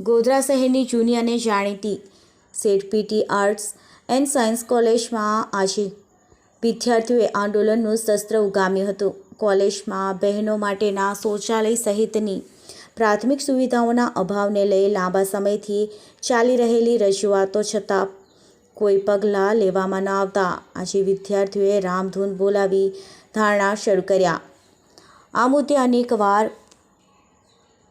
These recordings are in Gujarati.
ગોધરા શહેરની જૂની અને જાણીતી Seth P T arts and science કોલેજમાં આજે વિદ્યાર્થીઓએ આંદોલનનું શસ્ત્ર ઉગામ્યું હતું. કોલેજમાં બહેનો માટેના શૌચાલય સહિતની પ્રાથમિક સુવિધાઓના અભાવને લઈ લાંબા સમયથી ચાલી રહેલી રજૂઆતો છતાં કોઈ પગલાં લેવામાં ન આવતા આજે વિદ્યાર્થીઓએ રામધૂન બોલાવી ધારણા શરૂ કર્યા. આ મુદ્દે અનેકવાર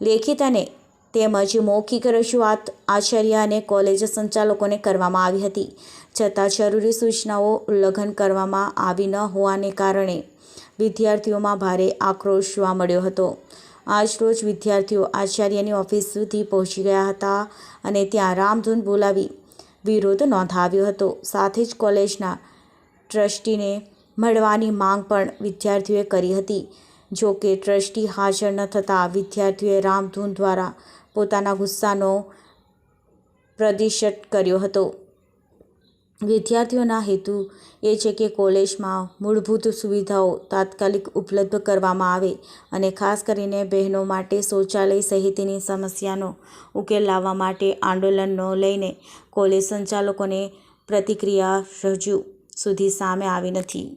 લેખિત અને તેમજ મૌખિક રજૂઆત આચાર્ય અને કોલેજ સંચાલકોને કરવામાં આવી હતી. છતાં જરૂરી સૂચનાઓ ઉલ્લંઘન કરવામાં આવી ન હોવાને કારણે વિદ્યાર્થીઓમાં ભારે આક્રોશ જોવા મળ્યો હતો. આજરોજ વિદ્યાર્થીઓ આચાર્યની ઓફિસ સુધી પહોંચી ગયા હતા અને ત્યાં રામધૂન બોલાવી વિરોધ નોંધાવ્યો હતો. સાથે જ કોલેજના ટ્રસ્ટીને મળવાની માંગ પણ વિદ્યાર્થીઓએ કરી હતી. જો કે ટ્રસ્ટી હાજર ન થતાં વિદ્યાર્થીઓએ રામધૂન દ્વારા પોતાના ગુસ્સાનો પ્રદર્શિત કર્યો હતો. વિદ્યાર્થીઓના હેતુ એ છે કે કોલેજમાં મૂળભૂત સુવિધાઓ તાત્કાલિક ઉપલબ્ધ કરવામાં આવે અને ખાસ કરીને બહેનો માટે શૌચાલય સહિતની સમસ્યાનો ઉકેલ લાવવા માટે આંદોલનનો લઈને કોલેજ સંચાલકોને પ્રતિક્રિયા રજૂ સુધી સામે આવી નથી.